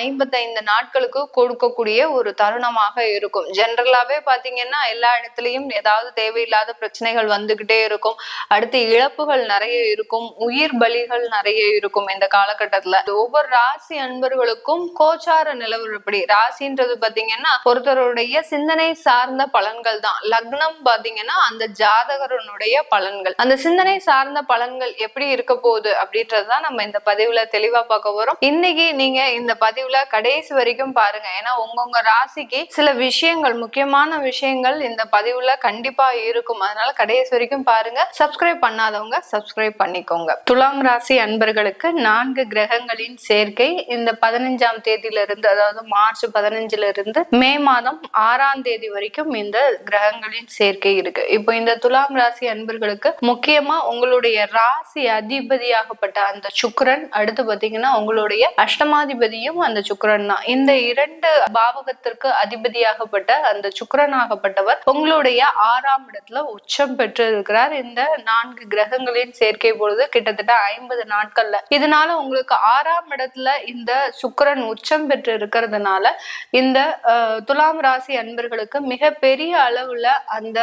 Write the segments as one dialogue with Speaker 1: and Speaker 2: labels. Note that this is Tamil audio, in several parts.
Speaker 1: ஐம்பத்தைந்து நாட்களுக்கு கொடுக்கக்கூடிய ஒரு தருணமாக இருக்கும். ஜென்ரலாவே பாத்தீங்கன்னா எல்லா இடத்துலயும் ஏதாவது தேவையில்லாத பிரச்சனைகள் வந்துகிட்டே இருக்கும். அடுத்து இழப்புகள் நிறைய இருக்கும். உயிர் பலிகள் நிறைய இருக்கும் இந்த காலகட்டத்துல. ஒவ்வொரு ராசி அன்பர்களுக்கும் கோச்சார நிலவரப்படி ராசின்றது பாத்தீங்கன்னா ஒருத்தருடைய சிந்தனை சார்ந்த பலன்கள் தான். லக்னம் பாத்தீங்கன்னா அந்த ஜாதகரனுடைய பலன்கள். அந்த சிந்தனை சார்ந்த பலன்கள் எப்படி இருக்க போகுது அப்படின்றதுதான் நம்ம இந்த பதிவுல தெளிவா பார்க்க வரோம் இன்னைக்கு நீங்க இந்த பதிவுல கடைசி வரைக்கும் பாருங்க. ஏன்னா உங்கவுங்க ராசிக்கு சில விஷயங்கள் முக்கியமான விஷயங்கள் இந்த பதிவுல கண்டிப்பா இருக்கும். அதனால கடைசி வரைக்கும் பாருங்க. சப்ஸ்கிரைப் பண்ணாதவங்க சப்ஸ்கிரைப் பண்ணிக்கோங்க. துலாம் ராசி அன்பர்களுக்கு நான்கு கிரகங்களின் சேர்க்கை இந்த பதினஞ்சாம் தேதியில இருந்து அதாவது மார்ச் பதினஞ்சுல இருந்து மே மாதம் ஆறாம் தேதி வரைக்கும் இந்த கிரகங்களின் சேர்க்கை இருக்கு. இப்போ இந்த துலாம் ராசி அன்பர்களுக்கு முக்கியமா உங்களுடைய ராசி அதிபதியாகப்பட்ட அந்த சுக்கரன் அடுத்து பாத்தீங்கன்னா உங்களுடைய அஷ்டமாதிபதியும் அந்த சுக்கிரன் தான். இந்த இரண்டு பாவகத்திற்கு அதிபதியாகப்பட்ட அந்த சுக்கரனாகப்பட்டவர் உங்களுடைய ஆறாம் இடத்துல உச்சம் பெற்று இருக்கிறார் இந்த நான்கு கிரகங்களின் சேர்க்கை பொழுது கிட்டத்தட்ட ஐம்பது நாட்கள்ல. இதனால உங்களுக்கு ஆறாம் இடத்துல இந்த சுக்கிரன் உச்சம் பெற்று இருக்கிறதுனால இந்த துலாம் ராசி அன்பர்களுக்கு மிக பெரிய அளவுல அந்த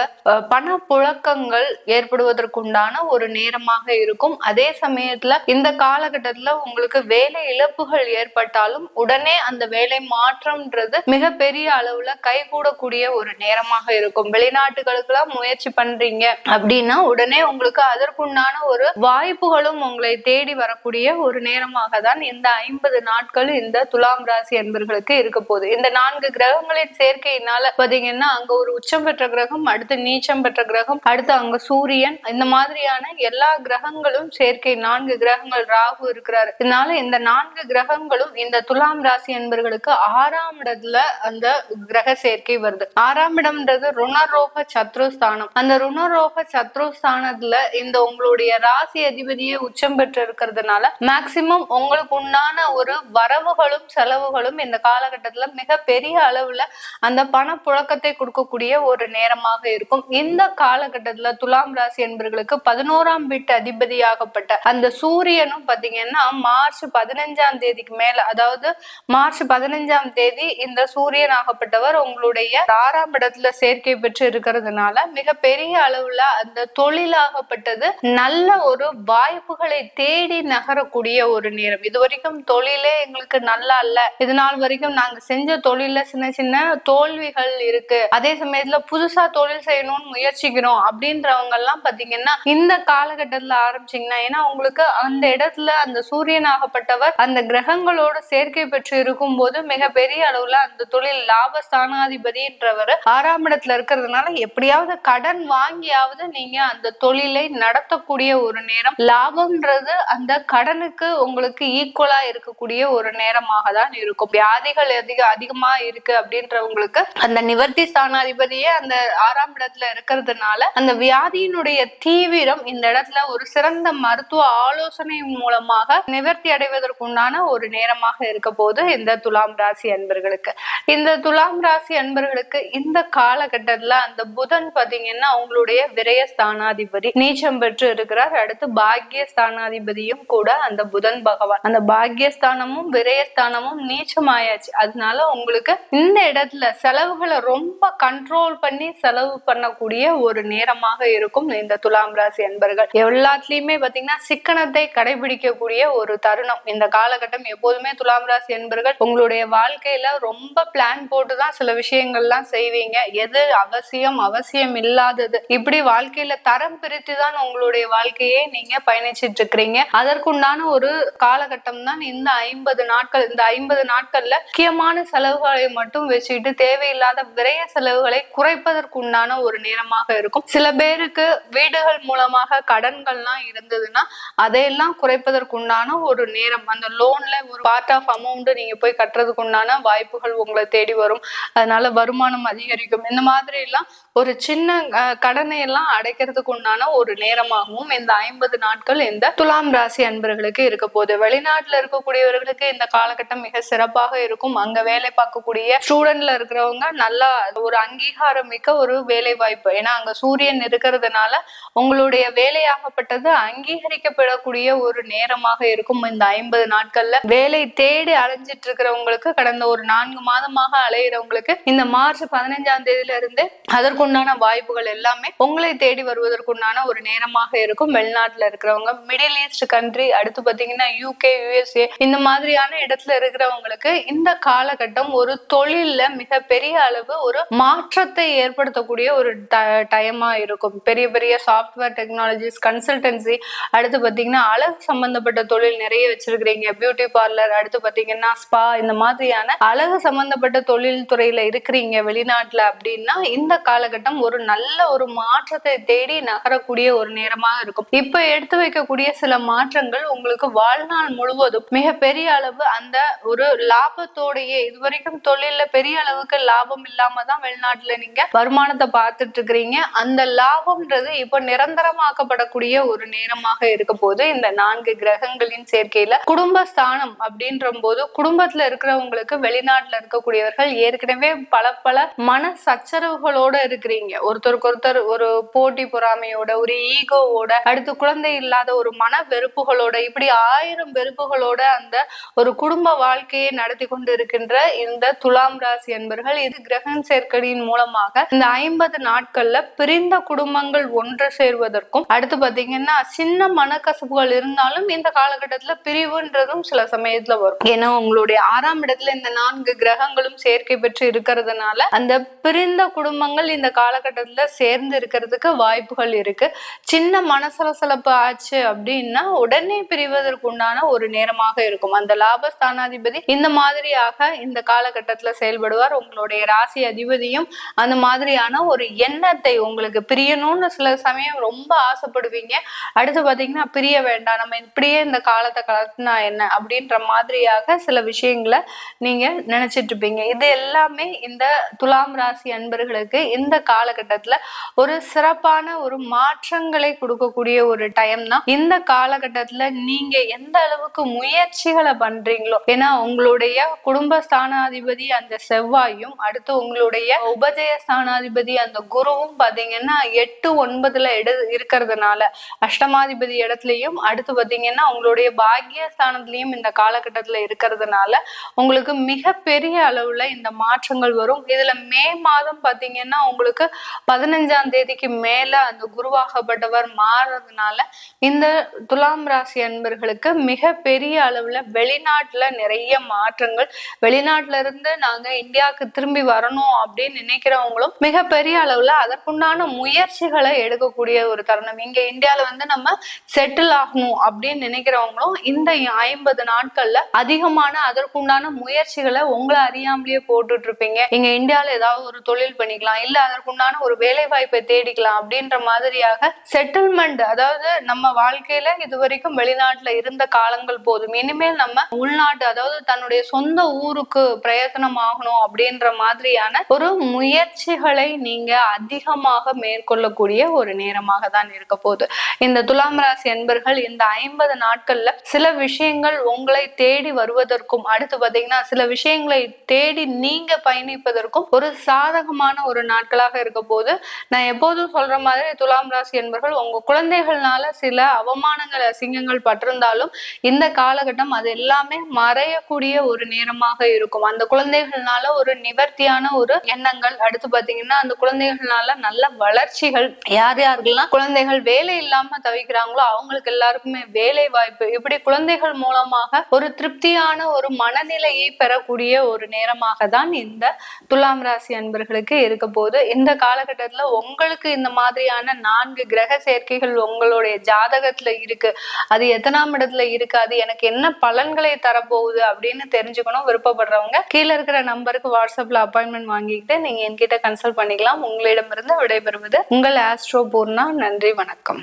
Speaker 1: பண புழக்கங்கள் ஏற்படுவதற்குண்டான ஒரு நேரமாக இருக்கும். அதே சமயத்துல இந்த காலகட்டத்துல உங்களுக்கு வேலை இழப்புகள் ஏற்பட்டாலும் உடனே அந்த வேலை மாற்றம்ன்றது மிக பெரிய அளவுல கைகூடக்கூடிய ஒரு நேரமாக இருக்கும். வெளிநாட்டுகளுக்கெல்லாம் முயற்சி பண்றீங்க அப்படின்னா உடனே உங்களுக்கு அதற்குண்டான ஒரு வாய்ப்புகளும் உங்களை தேடி வரக்கூடிய ஒரு நேரமாக தான் இந்த ஐம்பது நாட்கள் இந்த துலாம் ராசி என்பர்களுக்கு இருக்க போகுது. இந்த நான்கு கிரகங்களின் சேர்க்கையினால பாத்தீங்கன்னா அங்க ஒரு உச்சம் பெற்ற கிரகம் அடுத்து நீச்சம் பெற்ற கிரகம் அடுத்து அங்க சூரியன் இந்த மாதிரியான எல்லா கிரகங்களும் சேர்க்கை நான்கு கிரகங்கள் ராகு இருக்கிறாரு. இதனால இந்த நான்கு கிரகங்களும் இந்த துலாம் ராசி என்பர்களுக்கு ஆறாம் இடத்துல அந்த கிரக சேர்க்கை வருது. ஆறாம் இடம்ன்றது ருணரோக சத்ருஸ்தானம். அந்த ருணரோக சத்ருஸ்தானத்துல இந்த உங்களுடைய ராசி அதிபதியை உச்சம் பெற்று இருக்கிறதுனால மேக்சிமம் உங்களுக்கு உண்டான ஒரு வரவுகளும் செலவுகளும் இந்த காலகட்டத்துல மிக பெரிய அளவுல அந்த பண புழக்கத்தை கொடுக்கக்கூடிய ஒரு நேரமாக இருக்கும். இந்த காலகட்டத்துல துலாம் ராசி என்பர்களுக்கு பதினோராம் வீட்டு அதிபதியாகப்பட்ட அந்த சூரியனும் பாத்தீங்கன்னா மார்ச் பதினஞ்சாம் தேதிக்கு மேல அதாவது மார்ச் பதினஞ்சாம் தேதி இந்த சூரியன் ஆகப்பட்டவர் உங்களுடைய ஆறாம் இடத்துல சேர்க்கை பெற்று இருக்கிறதுனால மிக பெரிய அளவுல அந்த தொழிலாகப்பட்டது நல்ல ஒரு வாய்ப்புகளை தேடி நகரக்கூடிய ஒரு நேரம். இது வரைக்கும் தொழிலே எங்களுக்கு நல்லா இல்ல. இது நாள் வரைக்கும் நாங்க செஞ்ச தொழில சின்ன சின்ன தோல்விகள் இருக்கு. அதே சமயத்துல புதுசா தொழில் செய்யணும்னு முயற்சிக்கிறோம் அப்படின்றவங்க எல்லாம் பாத்தீங்கன்னா இந்த காலகட்டத்துல ஆரம்பிச்சீங்கன்னா ஏன்னா உங்களுக்கு அந்த இடத்துல அந்த சூரியன் ஆகப்பட்டவர் அந்த கிரகங்களோட சேர்க்கை பெற்று இருக்கும் போது மிக பெரிய அளவுல அந்த தொழில் லாபஸ்தானாதிபதின்றவர் ஆறாம் இடத்துல இருக்கிறதுனால எப்படியாவது கடன் வாங்கியாவது நீங்க அந்த தொழிலை நடத்தக்கூடிய ஒரு நேரம். லாபம்ன்றது அந்த கடனுக்கு உங்களுக்கு ஈக்குவலா இருக்கக்கூடிய ஒரு நேரமாக தான் இருக்கும். வியாதிகள் அதிக அதிகமா இருக்கு அப்படின்றவங்களுக்கு அந்த நிவர்த்தி ஸ்தானாதிபதியே அந்த ஆறாம் இடத்துல இருக்கிறதுனால அந்த வியாதியினுடைய தீவிரம் இந்த இடத்துல ஒரு சிறந்த மருத்துவ ஆலோசனை மூலமாக நிவர்த்தி அடைவதற்குண்டான ஒரு நேரமாக இருக்கு. போது இந்த துலாம் ராசி அன்பர்களுக்கு. இந்த துலாம் ராசி அன்பர்களுக்கு இந்த காலகட்டத்துல அந்த புதன் பாத்தீங்கன்னா அவங்களுடைய விரய ஸ்தானாதிபதி நீச்சம் பெற்று இருக்கிறார். அடுத்து பாக்கிய ஸ்தானாதிபதியும் கூட அந்த புதன் பகவான். அந்த பாக்கியஸ்தானமும் விரயஸ்தானமும் நீச்சமாயாச்சு அதனால உங்களுக்கு இந்த இடத்துல செலவுகளை ரொம்ப கண்ட்ரோல் பண்ணி செலவு பண்ணக்கூடிய ஒரு நேரமாக இருக்கும் இந்த துலாம் ராசி அன்பர்கள். எல்லாத்துலயுமே பாத்தீங்கன்னா சிக்கனத்தை கடைபிடிக்கக்கூடிய ஒரு தருணம். இந்த காலகட்டம் எப்போதுமே துலாம் துலாம் ராசி என்பர்கள் உங்களுடைய வாழ்க்கையில ரொம்ப பிளான் போட்டுதான் சில விஷயங்கள்லாம் செய்வீங்க. எது அவசியம் அவசியம் இல்லாதது. இப்படி வாழ்க்கையில தரம் பிரித்து தான் உங்களுடைய வாழ்க்கையே நீங்க பயணிச்சிட்டு இருக்கிறீங்க அதற்குண்டான ஒரு காலகட்டம் தான் இந்த ஐம்பது நாட்கள் இந்த ஐம்பது நாட்கள்ல முக்கியமான செலவுகளை மட்டும் வச்சுக்கிட்டு தேவையில்லாத விரைய செலவுகளை குறைப்பதற்குண்டான ஒரு நேரமாக இருக்கும். சில பேருக்கு வீடுகள் மூலமாக கடன்கள்லாம் இருந்ததுன்னா அதையெல்லாம் குறைப்பதற்குண்டான ஒரு நேரம். அந்த லோன்ல ஒரு பார்ட் ஆஃப் அமௌண்ட் நீங்க போய் கட்டுறதுக்கு உண்டான வாய்ப்புகள் உங்களை தேடி வரும். அதனால வருமானம் அதிகரிக்கும். இந்த மாதிரி எல்லாம் ஒரு சின்ன கடனை எல்லாம் அடைக்கிறதுக்கு உண்டான ஒரு நேரமாகவும் இந்த ஐம்பது நாட்கள் இந்த துலாம் ராசி அன்பர்களுக்கு இருக்க போகுது. வெளிநாட்டுல இருக்கக்கூடியவர்களுக்கு இந்த காலகட்டம் மிக சிறப்பாக இருக்கும். அங்க வேலை பார்க்கக்கூடிய ஸ்டூடெண்ட்ல இருக்கிறவங்க நல்லா ஒரு அங்கீகாரம் மிக்க ஒரு வேலை வாய்ப்பு ஏன்னா அங்க சூரியன் இருக்கிறதுனால உங்களுடைய வேலையாகப்பட்டது அங்கீகரிக்கப்படக்கூடிய ஒரு நேரமாக இருக்கும். இந்த ஐம்பது நாட்கள்ல வேலை தேடி அலைஞ்சிட்டு இருக்கிறவங்களுக்கு கடந்த ஒரு நான்கு மாதமாக அலையிறவங்களுக்கு இந்த மார்ச் பதினஞ்சாம் தேதியில இருந்து அதற்குண்டான வாய்ப்புகள் எல்லாமே உங்களை தேடி வருவதற்குண்டான ஒரு நேரமாக இருக்கும். வெளிநாட்டுல இருக்கிறவங்க மிடில் ஈஸ்ட் கண்ட்ரி அடுத்து பாத்தீங்கன்னா யூகே யுஎஸ்ஏ இந்த மாதிரியான இடத்துல இருக்கிறவங்களுக்கு இந்த காலகட்டம் ஒரு தொழில்ல மிக பெரிய அளவு ஒரு மாற்றத்தை ஏற்படுத்தக்கூடிய ஒரு டைமா இருக்கும். பெரிய பெரிய சாஃப்ட்வேர் டெக்னாலஜிஸ் கன்சல்டன்சி அடுத்து பாத்தீங்கன்னா அழகு சம்பந்தப்பட்ட தொழில் நிறைய வச்சிருக்கிறீங்க. பியூட்டி பார்லர் அடுத்து பாத்தீங்கன்னா ஸ்பா இந்த மாதிரியான அழகு சம்பந்தப்பட்ட தொழில் துறையில இருக்கிறீங்க வெளிநாட்டுல அப்படின்னா இந்த காலகட்டம் ஒரு நல்ல ஒரு மாற்றத்தை தேடி நகரக்கூடிய ஒரு நேரமாக இருக்கும். இப்ப எடுத்து வைக்கக்கூடிய சில மாற்றங்கள் உங்களுக்கு வாழ்நாள் முழுவதும் மிக பெரிய அளவு அந்த ஒரு லாபத்தோடையே இதுவரைக்கும் தொழில பெரிய அளவுக்கு லாபம் இல்லாம தான் வெளிநாட்டுல நீங்க வருமானத்தை பார்த்துட்டு இருக்கிறீங்க அந்த லாபம்ன்றது இப்ப நிரந்தரமாக்கப்படக்கூடிய ஒரு நேரமாக இருக்க போது இந்த நான்கு கிரகங்களின் சேர்க்கையில குடும்பஸ்தானம் அப்படின்ற போது குடும்பத்துல இருக்கிறவங்களுக்கு வெளிநாட்டுல இருக்கக்கூடியவர்கள் ஏற்கனவே பல பல மன சச்சரவுகளோட இருக்கிறீங்க. ஒருத்தருக்கு ஒருத்தர் ஒரு போட்டி பொறாமையோட ஒரு ஈகோவோட அடுத்து குழந்தை இல்லாத ஒரு மன வெறுப்புகளோட இப்படி ஆயிரம் வெறுப்புகளோட அந்த ஒரு குடும்ப வாழ்க்கையை நடத்தி கொண்டு இருக்கின்ற இந்த துலாம் ராசி என்பர்கள் இது கிரகன் சேர்க்கடியின் மூலமாக இந்த ஐம்பது நாட்கள்ல பிரிந்த குடும்பங்கள் ஒன்று சேர்வதற்கும் அடுத்து பாத்தீங்கன்னா சின்ன மனக்கசப்புகள் இருந்தாலும் இந்த காலகட்டத்துல பிரிவுன்றதும் சில சமயத்துல வரும். ஏன்னா உங்களுடைய ஆறாம் இடத்துல இந்த நான்கு கிரகங்களும் சேர்க்கை பெற்று இருக்கிறதுனால அந்த பிரிந்த குடும்பங்கள் இந்த காலகட்டத்துல சேர்ந்து இருக்கிறதுக்கு வாய்ப்புகள் இருக்கு. சின்ன மனசலசலப்பு ஆச்சு அப்படின்னா உடனே பிரிவதற்கு உண்டான ஒரு நேரமாக இருக்கும். அந்த லாபஸ்தானாதிபதி இந்த மாதிரியாக இந்த காலகட்டத்துல செயல்படுவார். உங்களுடைய ராசி அதிபதியும் அந்த மாதிரியான ஒரு எண்ணத்தை உங்களுக்கு பிரியணும்னு சில சமயம் ரொம்ப ஆசைப்படுவீங்க. அடுத்து பாத்தீங்கன்னா பிரிய வேண்டாம். நம்ம இப்படியே இந்த காலத்தை கலத்தினா என்ன? அப்படின்ற மாதிரியாக சில விஷயங்களை நீங்க நினைச்சிட்டு இருப்பீங்க. இது எல்லாமே இந்த துலாம் ராசி அன்பர்களுக்கு இந்த காலகட்டத்துல ஒரு சிறப்பான ஒரு மாற்றங்களை கொடுக்கக்கூடிய ஒரு டைம் தான். இந்த காலகட்டத்துல நீங்க எந்த அளவுக்கு முயற்சிகளை பண்றீங்களோ ஏன்னா உங்களுடைய குடும்ப ஸ்தானாதிபதி அந்த செவ்வாயும் அடுத்து உங்களுடைய உபஜய ஸ்தானாதிபதி அந்த குருவும் பாத்தீங்கன்னா எட்டு ஒன்பதுல எடு இருக்கிறதுனால அஷ்டமாதிபதி இடத்துலயும் அடுத்து பாத்தீங்கன்னா உங்களுடைய பாக்கிய ஸ்தானத்திலயும் இந்த காலகட்டத்துல இருக்கிறதுனால உங்களுக்கு மிகப்பெரிய பெரிய அளவுல இந்த மாற்றங்கள் வரும். இதுல மே மாதம் பாத்தீங்கன்னா உங்களுக்கு பதினஞ்சாம் தேதிக்கு மேல அந்த குருவாகப்பட்டவர் மாறுறதுனால இந்த துலாம் ராசி அன்பர்களுக்கு மிகப்பெரிய பெரிய அளவுல வெளிநாட்டுல நிறைய மாற்றங்கள். வெளிநாட்டுல இருந்து நாங்க இந்தியாவுக்கு திரும்பி வரணும் அப்படின்னு நினைக்கிறவங்களும் மிகப்பெரிய பெரிய அளவுல அதற்குண்டான முயற்சிகளை எடுக்கக்கூடிய ஒரு தருணம். இங்க இந்தியால வந்து நம்ம செட்டில் ஆகணும் அப்படின்னு நினைக்கிறவங்களும் இந்த ஐம்பது நாட்கள்ல அதிகமான அதற்குண்டான முயற்சிகளை உங்களை அறியாமலேயே போட்டுட்டு இருப்பீங்க இங்க இந்தியாவில ஏதாவது ஒரு தொழில் பண்ணிக்கலாம் இல்ல அதற்குண்டான ஒரு வேலை வாய்ப்பை தேடிக்கலாம் அப்படின்ற மாதிரியாக செட்டில்மெண்ட் அதாவது நம்ம வாழ்க்கையில இது வரைக்கும் வெளிநாட்டுல இருந்த காலங்கள் போதும். இனிமேல் நம்ம உள்நாட்டு அதாவது தன்னுடைய சொந்த ஊருக்கு பிரயத்தனம் ஆகணும் அப்படின்ற மாதிரியான ஒரு முயற்சிகளை நீங்க அதிகமாக மேற்கொள்ளக்கூடிய ஒரு நேரமாக தான் இருக்க போகுது. இந்த துலாம் ராசி என்பர்கள் இந்த ஐம்பது நாட்கள்ல சில விஷயங்கள் உங்களை தேடி வருவதற்கும் அடுத்து பாத்தீங்கன்னா சில விஷயங்களை தேடி நீங்க பயணிப்பதற்கும் ஒரு சாதகமான ஒரு நாட்களாக இருக்க போது நான் எப்போதும் சொல்ற மாதிரி துலாம் ராசி என்பர்கள் உங்க குழந்தைகள்னால சில அவமானங்கள் அசிங்கங்கள் பட்டிருந்தாலும் இந்த காலகட்டம் அது எல்லாமே மறையக்கூடிய ஒரு நேரமாக இருக்கும். அந்த குழந்தைகள்னால ஒரு நிவர்த்தியான ஒரு எண்ணங்கள் அடுத்து பாத்தீங்கன்னா அந்த குழந்தைகள்னால நல்ல வளர்ச்சிகள் யார் யாருக்கெல்லாம் குழந்தைகள் வேலை இல்லாம தவிக்கிறாங்களோ அவங்களுக்கு எல்லாருக்குமே வேலை வாய்ப்பு இப்படி குழந்தைகள் மூலமாக ஒரு திருப்தி நிம்மதியான ஒரு மனநிலையை பெறக்கூடிய ஒரு நேரமாக தான் இந்த துலாம் ராசி அன்பர்களுக்கு இருக்க போகுது. இந்த காலகட்டத்தில் உங்களுக்கு இந்த மாதிரியான நான்கு கிரக சேர்க்கைகள் உங்களுடைய ஜாதகத்துல இருக்கு. அது எத்தனாம் இடத்துல இருக்கு? அது எனக்கு என்ன பலன்களை தரப்போகுது அப்படின்னு தெரிஞ்சுக்கணும் விருப்பப்படுறவங்க. கீழே இருக்கிற நம்பருக்கு வாட்ஸ்அப்ல அப்பாயின்மெண்ட் வாங்கிக்கிட்டு நீங்க என்கிட்ட கன்சல்ட் பண்ணிக்கலாம். உங்களிடமிருந்து விடைபெறுவது உங்கள் ஆஸ்ட்ரோ பூர்ணா. நன்றி வணக்கம்.